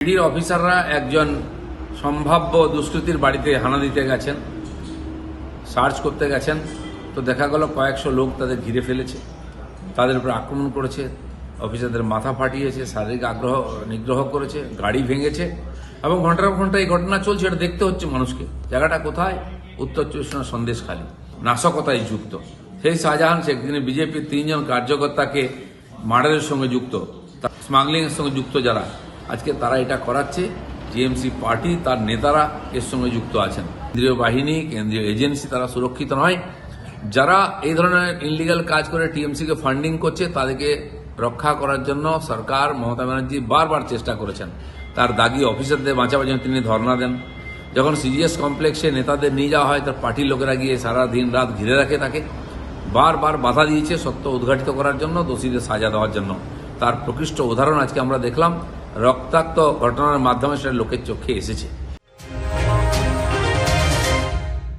ইডির অফিসাররা একজন সম্ভাব্য দুষ্কৃতীর বাড়িতে হানা দিতে গেছেন, সার্চ করতে গেছেন, তো দেখা গেল কয়েকশো লোক তাদের ঘিরে ফেলেছে, তাদের উপর আক্রমণ করেছে, অফিসারদের মাথা ফাটিয়েছে, শারীরিক আগ্রহ, নিগ্রহ করেছে, গাড়ি ভেঙেছে, এবং ঘণ্টার ঘণ্টা এই ঘটনা চলছে, এটা দেখতে হচ্ছে মানুষকে। জায়গাটা কোথায়? উত্তর চব্বিশ পরগনা সন্দেশখালী। নাশকতায় যুক্ত। সেই শাহজাহান শেখ তিনি বিজেপির তিনজন কার্যকর্তাকে মার্ডারের সঙ্গে যুক্ত স্মাগলিং এর সঙ্গে যুক্ত যারা আজকে তারা এটা করাচ্ছে। টিএমসি পার্টি তার নেতারা এর সঙ্গে যুক্ত আছেন। কেন্দ্রীয় বাহিনী, কেন্দ্রীয় এজেন্সি তারা সুরক্ষিত নয়। যারা এই ধরনের ইনলিগাল কাজ করে টিএমসি কে ফান্ডিং করছে, তাদেরকে রক্ষা করার জন্য সরকার, মমতা ব্যানার্জি বারবার চেষ্টা করেছেন। তার দাগি অফিসারদের বাঁচাবার জন্য তিনি ধর্ণা দেন। যখন সিজিএস কমপ্লেক্সে নেতাদের নিয়ে যাওয়া হয়, তার পার্টির লোকেরা গিয়ে সারা দিন রাত ঘিরে রাখে তাকে। বারবার বাধা দিয়েছে সত্য উদ্ঘাটিত করার জন্য, দোষীদের সাজা দেওয়ার জন্য। তার প্রকৃষ্ট উদাহরণ আজকে আমরা দেখলাম। রক্তাক্ত ঘটনার মাধ্যমে সেটা লোকের চোখে এসেছে।